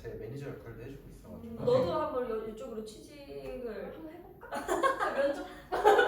제 매니저 역할도 해주고 있어가지고 너도 한번 여- 이쪽으로 취직을 한번 해볼까? 면접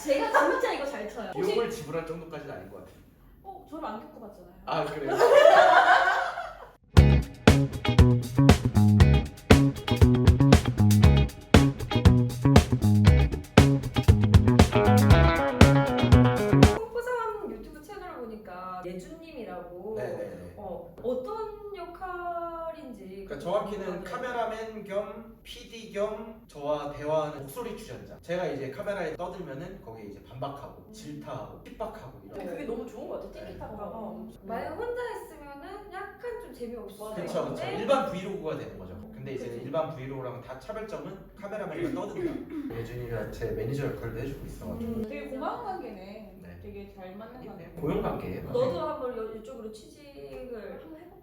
제가 진짜 이거 잘 쳐요. 혹시 비용을 지불할 정도까지는 아닌 것 같아요. 어 저를 안 겪어봤잖아요. 아 그래요? 홍보상 유튜브 채널을 보니까 예준님이라고 네네네. 어, 어떤 역할 인지 그러니까 정확히는. 카메라맨 겸 PD 겸 저와 대화하는 목소리 출연자. 제가 이제 카메라에 떠들면은 거기에 이제 반박하고 질타하고 핍박하고 이런. 근데 그게 너무 좋은 것 같아. 네. 티키타카가. 어, 만약 혼자 했으면은 약간 좀 재미없어 그렇죠, 그렇죠. 일반 브이로그가 되는 거죠. 근데 이제 그치. 일반 브이로그랑 다 차별점은 카메라맨이 떠든다. 예준이가 제 매니저 역할도 해주고 있어가지고 음. 되게 고마운 관계네. 네. 되게 잘 맞는 관계. 고용 관계예요. 너도 한번 여- 이쪽으로 취직을 한번? 면접.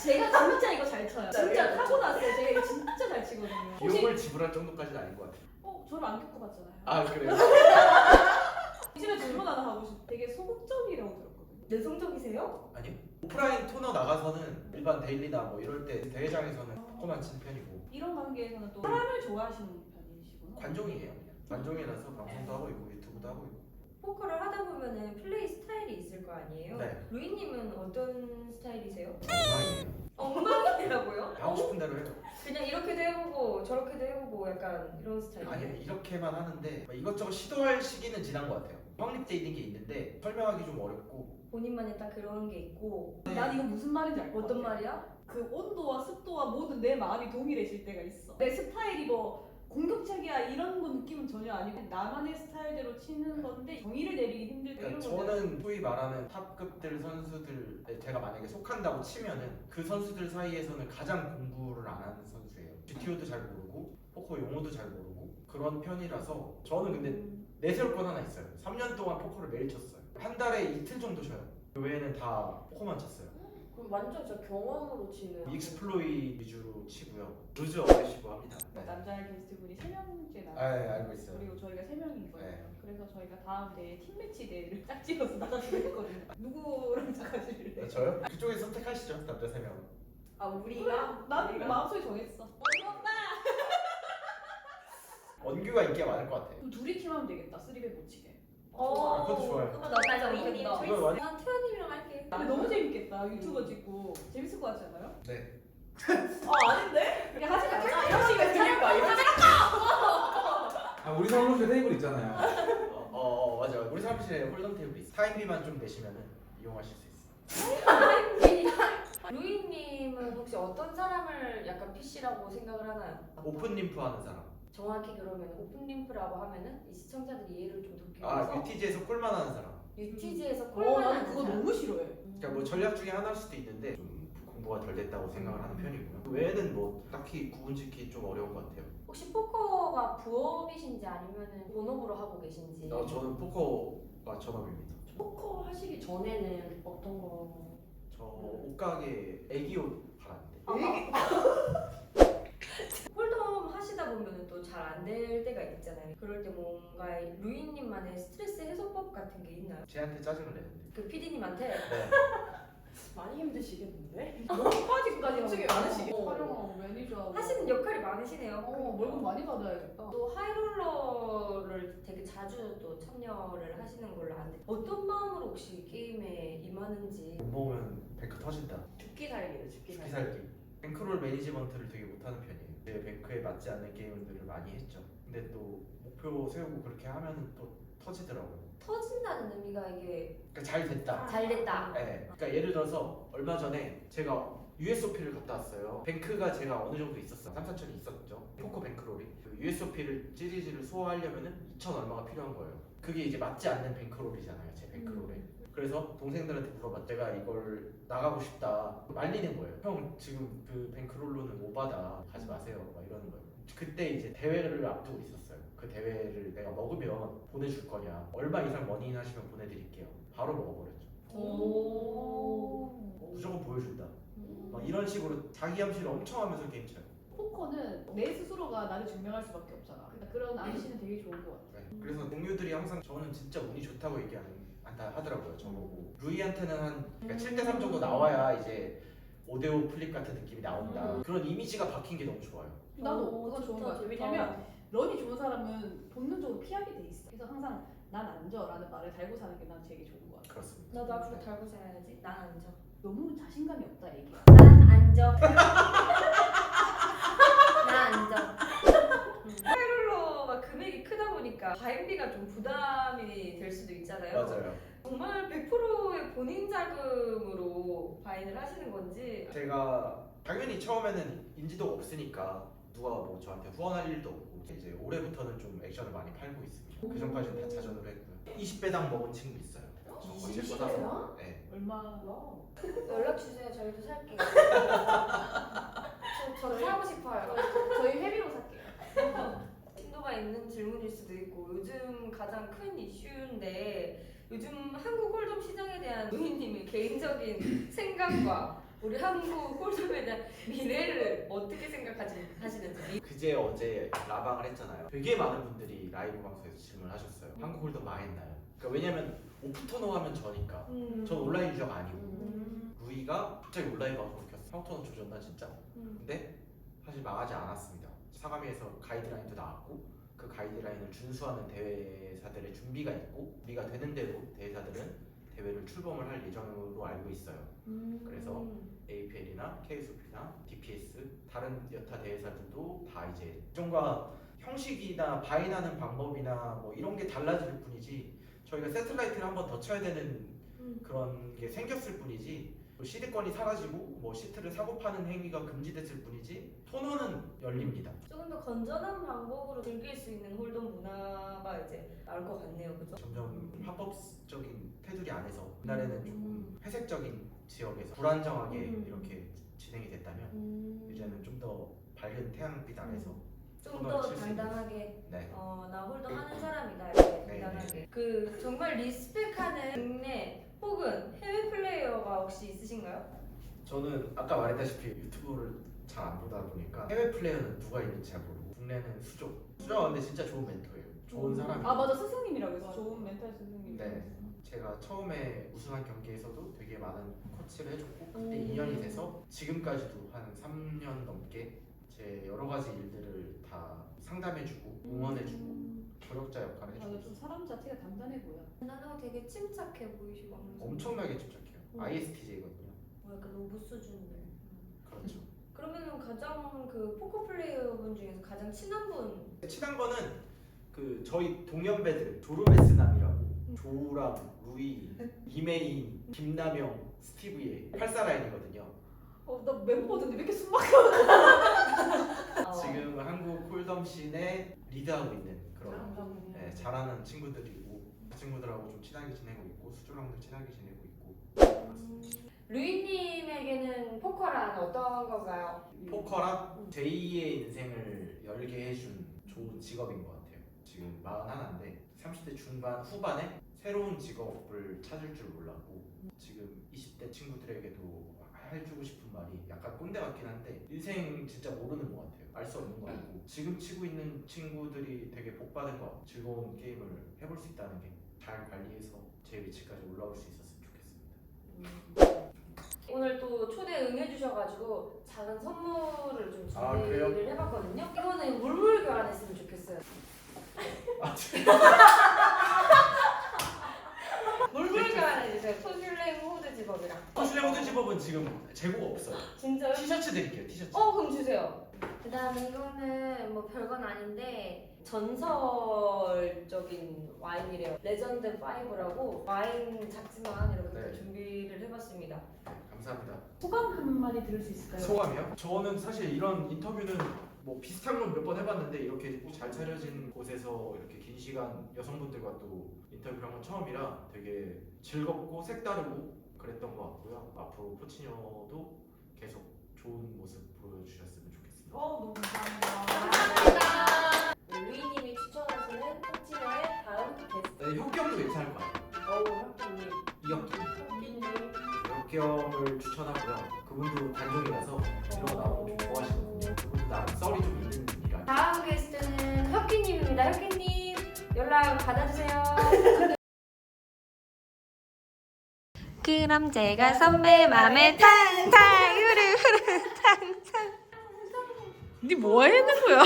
제가 진짜 이거 잘 쳐요. 진짜 타고났어요. 제가 이거 진짜 잘 치거든요. 혹시 비용을 지불할 정도까지는 아닌 것 같아요. 어 저를 안 겪어봤잖아요. 아 그래요? 이 집에 질문 하나 하고 싶어. 되게 소극적이라고 들었거든요. 내성적이세요? 아니요. 오프라인 토너 나가서는 일반 데일리나 뭐 이럴 때 대회장에서는 포커만 치는 편이고 이런 관계에서는 또 사람을 좋아하시는 편이시구나. 관종이에요. 관종이라서 방송도 하고 있고 유튜브도 하고 있고. 포커를 하다 보면은 플레이 스타일이 있을 거 아니에요? 네. 루이님은 어떤 스타일이세요? 엉망이에요. 엉망이라고요? 하고 싶은 대로 해요. 그냥 이렇게도 해보고 저렇게도 해보고 약간 이런 스타일. 아니요 이렇게만 하는데 뭐 이것저것 시도할 시기는 지난 것 같아요. 확립돼 있는 게 있는데 설명하기 좀 어렵고 본인만의 딱 그런 게 있고. 난 이거 무슨 말인지 알것 같아. 어떤 말이야? 그 온도와 습도와 모든 내 마음이 동일해질 때가 있어. 내 스타일이 뭐 공격적이야 이런 거 느낌은 전혀 아니고 나만의 스타일대로 치는 건데 정의를 내리기 힘들다 이런 그러니까 거. 저는 소위 말하는 탑급들 선수들 제가 만약에 속한다고 치면은 그 선수들 사이에서는 가장 공부를 안 하는 선수예요. GTO도 잘 모르고 포커 용어도 잘 모르고 그런 편이라서 저는 근데 내세울 건 하나 있어요. 3년 동안 포커를 매일 쳤어요. 한 달에 이틀 정도 쉬어요. 그 외에는 다 포커만 쳤어요. 그럼 완전 진짜 경험으로 치는 익스플로이 위주로 치고요. 루즈 어그레시브 합니다. 네. 남자 게스트분이 세 명째 나. 아, 네, 알고 있어요. 그리고 저희가 세 명인 거예요. 네. 그래서 저희가 다음 대회 팀 매치 대회를 짝지어서 나가기로 했거든요. 누구랑 나가실래? 네, 저요? 그쪽에 선택하시죠, 남자 3명. 아 우리가 나는 우리가? 마음속에 정했어. 원규가 인기가 많을 것 같아요. 그럼 둘이 팀하면 되겠다. 쓰리백 못 치게. 어, 그것도 좋아요. 그거 나 맞아. 이님 초이스. 이거 완- 난 태연님이랑 할게. 근데 너무 재밌겠다. 유튜버 찍고 재밌을 것 같지 않아요? 네. 아 아닌데? 그냥 하지 말자. 이런 들릴 거야. 이런 아 우리 사무실 테이블 있잖아요. 어, 어, 어 맞아. 우리 사무실에 홀덤 테이블 있어. 타임비만 좀 내시면은 이용하실 수 있어. 루이님은 혹시 어떤 사람을 약간 PC라고 생각을 하나요? 오픈 림프 하는 사람. 정확히 그러면 오픈 림프라고 하면은 이 시청자들이 이해를 좀 돕기 아 위해서 UTG에서 꼴만 하는 사람. 유티지에서 어, 콜만 나는 하는 그거 사람. 너무 싫어해. 그러니까 뭐 전략 중에 하나일 수도 있는데 좀 공부가 덜 됐다고 생각을 하는 편이고요. 그 외에는 뭐 딱히 구분짓기 좀 어려운 것 같아요. 혹시 포커가 부업이신지 아니면은 본업으로 하고 계신지 어, 저는 포커가 전업입니다. 포커 하시기 전에는 어떤 거? 저 옷가게 애기옷 팔았는데. 아, 홀 덤 하시다 보면은 또 잘 안 될 때가 있잖아요. 그럴 때 뭔가 루이님만의 스트레스 해소법 같은 게 있나요? 쟤한테 짜증을 내는데. 그 PD님한테 네. 많이 힘드시겠는데? 너무까지까지 솔직히 많으시게 어. 촬영하고 매니저하고 하시는 역할이 많으시네요. 어 월급 많이 받아야겠다. 또 하이롤러를 되게 자주 또 참여를 하시는 걸로 아는데 어떤 마음으로 혹시 게임에 임하는지 돈 모으면 뱅크 터진다. 죽기 살기를 죽기 죽기 살기. 살기. 뱅크롤 매니지먼트를 되게 못하는 편이에요. 제 뱅크에 맞지 않는 게임들을 많이 했죠. 근데 또 목표 세우고 그렇게 하면은 또 터지더라고요. 터진다는 의미가 이게 그러니까 잘 됐다. 잘 됐다. 네. 그러니까 예를 들어서 얼마 전에 제가 USOP를 갔다 왔어요. 뱅크가 제가 어느 정도 있었어요. 3, 4천이 있었죠. 포커 뱅크롤이. 그 USOP를 시리즈를 소화하려면은 2천 얼마가 필요한 거예요. 그게 이제 맞지 않는 뱅크롤이잖아요. 제 뱅크롤에. 그래서 동생들한테 물어봤 내가 이걸 나가고 싶다. 말리는 거예요 형 지금 그 뱅크롤로는 오바다 가지 마세요. 막 이러는 거예요. 그때 이제 대회를 앞두고 있었어요. 그 대회를 내가 먹으면 보내줄 거냐. 얼마 이상 머니인 하시면 보내드릴게요. 바로 먹어버렸죠. 오. 무조건 보여준다. 막 이런 식으로 자기 암시를 엄청 하면서 게임 쳐요 포커는 내 스스로가 나를 증명할 수밖에 없잖아. 그러니까 그런 암시는 되게 좋은 것 같아. 네. 그래서 동료들이 항상 저는 진짜 운이 좋다고 얘기 한다 하더라고요 저보고 루이한테는 한 그러니까 7대3 정도 나와야 이제 오데오 플립 같은 느낌이 나온다. 음. 그런 이미지가 박힌 게 너무 좋아요. 나도 오, 그거 좋은 거 같아. 왜냐면 런이 좋은 사람은 본능적으로 피하게 돼 있어. 그래서 항상 난 앉아라는 말을 달고 사는 게 난 되게 좋은 거 같아. 그렇습니다. 나도 앞으로 달고 자야지. 난 앉아. 너무 자신감이 없다 얘기야. 난 앉아. 난 앉아. 파이롤러가 금액이 크다 보니까 가입비가 좀 부담이 될 수도 있잖아요. 맞아요. 정말 100%의 본인 자금으로 바인을 하시는 건지 제가 당연히 처음에는 인지도가 없으니까 누가 뭐 저한테 후원할 일도 없고 이제 올해부터는 좀 액션을 많이 팔고 있습니다. 그 전까지는 다 자전으로 했고요. 20배당 먹은 친구 있어요. 저거 제20 거라서. 배당? 네. 얼마? 와. 연락 주세요. 저희도 살게요. 저, 저 사고 싶어요. 저희 회비로 살게요. 심도가 있는 질문일 수도 있고 요즘 가장 큰 이슈인데 요즘 한국 홀덤 시장에 대한 노희님의 개인적인 생각과 우리 한국 홀덤에 대한 미래를 어떻게 생각하시는지 그제 어제 라방을 했잖아요. 되게 많은 분들이 라이브 방송에서 질문하셨어요. 한국 홀더 망했나요? 그러니까 왜냐면 오프토너 하면 저니까. 음. 전 온라인 유저가 아니고 음. 루이가 갑자기 온라인 방송을 켰어. 형토너 조졌나 진짜? 음. 근데 사실 망하지 않았습니다. 사감위에서 가이드라인도 나왔고 그 가이드라인을 준수하는 대회사들의 준비가 있고 우리가 되는 대로 대회사들은 대회를 출범을 할 예정으로 알고 있어요. 그래서 APL이나 KSOP나 DPS 다른 여타 대회사들도 다 이제 기존과 형식이나 바인하는 방법이나 뭐 이런 게 달라질 뿐이지 저희가 세틀라이트를 한번 더 쳐야 되는 음. 그런 게 생겼을 뿐이지 뭐 시드권이 사라지고 뭐 시트를 사고 파는 행위가 금지됐을 뿐이지 토너는 열립니다. 조금 더 건전한 방법으로 즐길 수 있는 홀덤 문화가 이제 나올 것 같네요, 그죠? 점점 합법적인 테두리 안에서 옛날에는 조금 음. 회색적인 지역에서 불안정하게 음. 이렇게 진행이 됐다면 음. 이제는 좀 더 밝은 태양빛 아래서 좀 토너를 더칠수 있는. 당당하게 네. 어, 나 홀더 하는 사람이다 이렇게 네, 당당하게 그 정말 리스펙하는 국내 혹은 해외 플레이어가 혹시 있으신가요? 저는 아까 말했다시피 유튜브를 잘 안 보다 보니까 해외 플레이어는 누가 있는지 잘 모르고 국내는 수조 수조가 근데 진짜 좋은 멘토예요. 좋은 사람이에요. 아 맞아. 스승님이라고 해서 좋은 멘탈 스승님. 네. 제가 처음에 우승한 경기에서도 되게 많은 코치를 해줬고 그때 음. 2년이 돼서 지금까지도 한 3년 넘게 제 여러 가지 일들을 다 상담해주고 응원해주고 음. 조력자 역할을 맞아. 해주고 좀 사람 자체가 단단해 보여. 나는 되게 침착해 보이시고. 엄청나게 집착해요. 음. ISTJ거든요. 뭐 약간 로브 수준을 그렇죠 가장 그 포커 플레이어분 중에서 가장 친한 분 친한 거는 그 저희 동년배들 조르메스남이라고 조우랑 루이 이메인 김남영 스티브의 84라인이거든요 어 나 멤버들인데 왜 이렇게 숨 막혀? 어. 지금 한국 홀덤 씬에 리드하고 있는 그런 음. 네, 잘하는 친구들이고 그 친구들하고 좀 친하게 지내고 있고 수조랑도 친하게 지내고 있고 음, 루이님에게는 포커란 어떤 건가요? 포커랑 제2의 인생을 열게 해준 좋은 직업인 것 같아요. 지금 41인데 30대 중반 후반에 새로운 직업을 찾을 줄 몰랐고 지금 20대 친구들에게도 해주고 싶은 말이 약간 꼰대 같긴 한데 인생 진짜 모르는 것 같아요. 알 수 없는 것 같고 지금 치고 있는 친구들이 되게 복 받은 것 같아요 즐거운 게임을 해볼 수 있다는 게 잘 관리해서 제 위치까지 올라올 수 좋겠습니다 오늘 또 초대 응해주셔가지고 작은 선물을 좀 아, 그래요? 준비를 해봤거든요. 이거는 물물 교환했으면 좋겠어요. 아, 물물 교환해주세요. 토슐랭 호드 집업이랑. 허슐레 모드 집업은 지금 재고가 없어요 진짜요? 티셔츠 드릴게요 티셔츠 어 그럼 주세요. 그다음에 이거는 뭐 별건 아닌데 전설적인 와인이래요. 레전드 5라고 와인 작지만 이렇게 네. 준비를 해봤습니다. 네, 감사합니다 소감 한 마디 들을 수 있을까요? 소감이요? 저는 사실 이런 인터뷰는 뭐 비슷한 건 몇 번 해봤는데 이렇게 잘 차려진 곳에서 이렇게 긴 시간 여성분들과 또 인터뷰를 한 건 처음이라 되게 즐겁고 색다르고 그랬던 것 같고요. 앞으로 포치녀도 계속 좋은 모습 보여주셨으면 좋겠습니다. 어 너무 감사합니다. 감사합니다. 루이님이 추천하시는 코치너의 다음 게스트. 네, 혁경도 괜찮을 것 같아요. 어우 혁기님. 이혁경. 혁기님. 혁경을 추천하고요. 그분도 관종이라서 이런 거 나오고 좀 좋아하시거든요. 그분도 나름 썰이 좀 있는 분이라. 다음 게스트는 혁기님입니다. 혁기님 연락 받아주세요. 그럼 제가 선배 맘에 탕탕 후루후루 탕탕 니 뭐 하는 거야?